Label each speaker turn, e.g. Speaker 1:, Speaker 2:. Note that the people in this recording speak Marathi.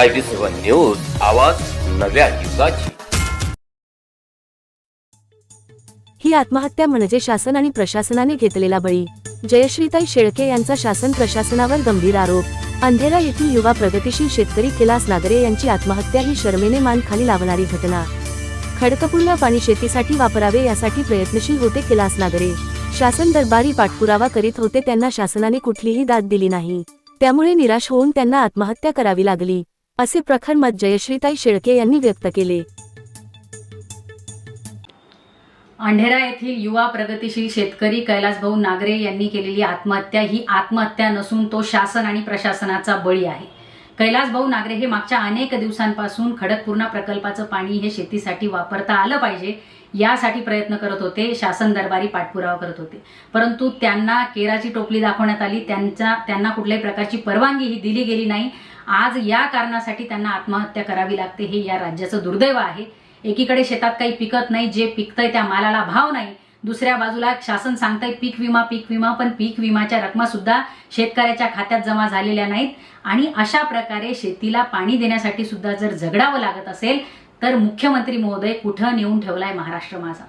Speaker 1: आय बी सेवन न्यूज आवाज नव्या युगाची.
Speaker 2: ही आत्महत्या म्हणजे शासन आणि प्रशासनाने घेतलेला बळी. जयश्रीताई शेळके यांचा शासन प्रशासनावर गंभीर आरोप. अंधेरा येथील युवा प्रगतीशील शेतकरी कैलास नागरे यांची आत्महत्या ही शर्मेने मान खाली लावणारी घटना. खडकपूर्ण पाणी शेतीसाठी वापरावे यासाठी प्रयत्नशील होते कैलास नागरे. शासन दरबारी पाठपुरावा करीत होते त्यांना शासनाने कुठलीही दाद दिली नाही. त्यामुळे निराश होऊन त्यांना आत्महत्या करावी लागली. असे प्रखर मत जयश्रीताई शेळके यांनी व्यक्त केले.
Speaker 3: अंढेरा येथील युवा प्रगतीशील शेतकरी कैलासभाऊ नागरे यांनी केलेली आत्महत्या ही आत्महत्या नसून तो शासन आणि प्रशासनाचा बळी आहे. कैलास भाऊ नागरे हे मागच्या अनेक दिवसांपासून खडकपूर्णा प्रकल्पाचं पाणी हे शेतीसाठी वापरता आलं पाहिजे यासाठी प्रयत्न करत होते शासन दरबारी पाठपुरावा करत होते. परंतु त्यांना केराची टोपली दाखवण्यात आली त्यांचा त्यांना कुठल्याही प्रकारची परवानगी ही दिली गेली नाही. आज या कारणासाठी त्यांना आत्महत्या करावी लागते हे या राज्याचं दुर्दैव आहे. एकीकडे शेतात काही पिकत नाही जे पिकतंय त्या मालाला भाव नाही दुसऱ्या बाजूला शासन सांगतंय पीक विमा पीक विमा पण पीक विमाच्या रकमा सुद्धा शेतकऱ्याच्या खात्यात जमा झालेल्या नाहीत. आणि अशा प्रकारे शेतीला पाणी देण्यासाठी सुद्धा जर झगडावं लागत असेल तर मुख्यमंत्री महोदय कुठं नेऊन ठेवलाय महाराष्ट्र माझा?